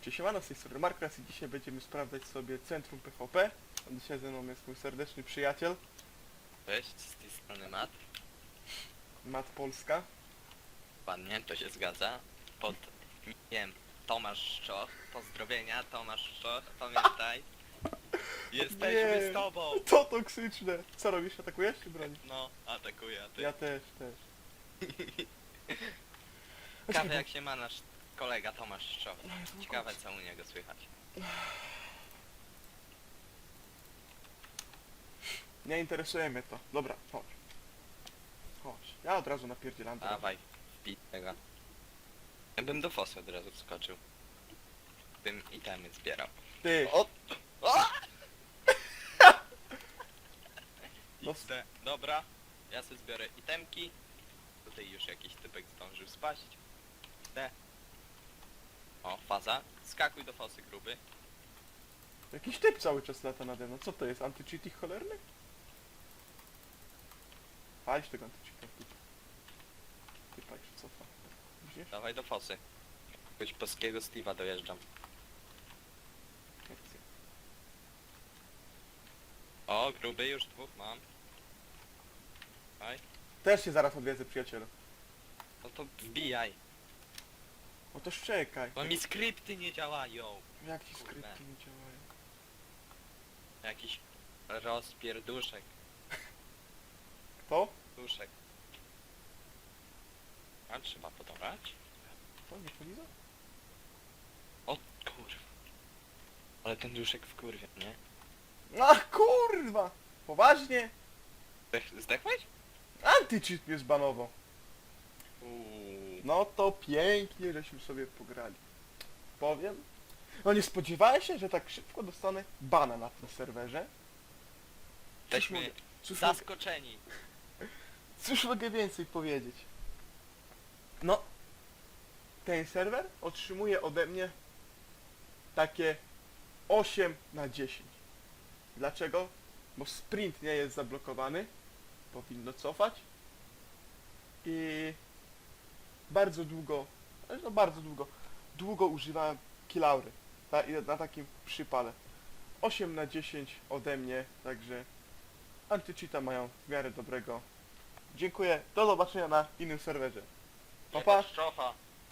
Cześć, siemano, z tej strony Markas i dzisiaj będziemy sprawdzać sobie centrum PvP. A Dzisiaj ze mną jest mój serdeczny przyjaciel, Cześć, z tej strony Mat. Mat Polska. Ładnie, to się zgadza. Pod nickiem Tomasz Szczoch. Pozdrowienia, Tomasz Szczoch, pamiętaj. Jesteśmy Nie. z tobą! To toksyczne! Co robisz, atakujesz czy bronisz? No, atakuję, a ty. Ja też, też. Ciekawe jak się ma nasz kolega Tomasz Szczoch. Ciekawe co u niego słychać. Nie interesuje mnie to. Dobra, chodź. Chodź. Ja od razu napierdzielam. teraz. Dawaj, wbij tego. Ja bym do fosy od razu wskoczył. Bym itemy zbierał. Ty, O! o! No. XD. Dobra, ja sobie zbiorę itemki. Tutaj już jakiś typek zdążył spaść. XD. O, faza. Skakuj do fosy gruby. jakiś typ cały czas lata nade mną. Co to jest? Anty-cheat cholerny? Palić tego anty-cheata. typ. Typa już cofa. Widzisz? Dawaj do fosy. Jakiegoś polskiego Steve'a dojeżdżam. O, gruby już dwóch mam. Daj. Też się zaraz odwiedzę, przyjacielu. No to wbijaj. No to czekaj. Bo mi skrypty nie działają. Jak ci Kurde. skrypty nie działają? Jakiś rozpierduszek. Kto? Duszek. A trzeba podorać? To nie poliza? O kurwa. Ale ten duszek w kurwie, nie? A kurwa! Poważnie? Zdech, zdechłeś? Anty-cheat mnie zbanował. Uuu. No to pięknie, żeśmy sobie pograli. Powiem. No nie spodziewałem się, że tak szybko dostanę bana na tym serwerze. Cóż Jesteśmy mogę, cóż, mogę, zaskoczeni. cóż mogę więcej powiedzieć? No, ten serwer otrzymuje ode mnie takie 8 na 10. Dlaczego? Bo sprint nie jest zablokowany. Powinno cofać. I bardzo długo, ale no bardzo długo, długo używałem kilaury na, na takim przypale. 8 na 10 ode mnie, także antycheata mają w miarę dobrego. Dziękuję, do zobaczenia na innym serwerze. Pa, pa.